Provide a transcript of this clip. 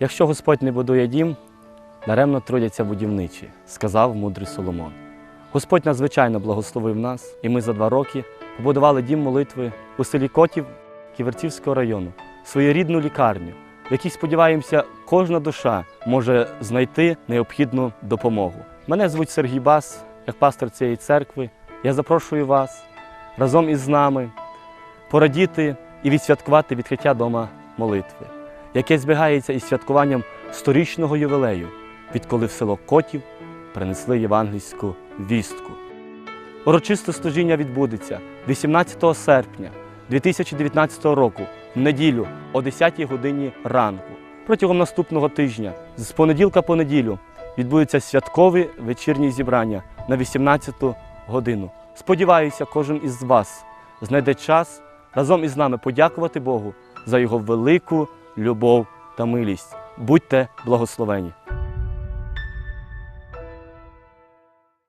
Якщо Господь не будує дім, даремно трудяться будівничі, сказав мудрий Соломон. Господь надзвичайно благословив нас, і ми за два роки побудували дім молитви у селі Котів Ківерцівського району, своєрідну лікарню, в якій, сподіваємося, кожна душа може знайти необхідну допомогу. Мене звуть Сергій Бас, як пастор цієї церкви. Я запрошую вас разом із нами порадіти і відсвяткувати відкриття дома молитви, яке збігається із святкуванням сторічного ювілею, відколи в село Котів принесли євангельську вістку. Урочисте служіння відбудеться 18 серпня 2019 року в неділю о 10 годині ранку. Протягом наступного тижня, з понеділка по неділю, відбудуться святкові вечірні зібрання на 18 годину. Сподіваюся, кожен із вас знайде час разом із нами подякувати Богу за його велику любов та милість. Будьте благословені!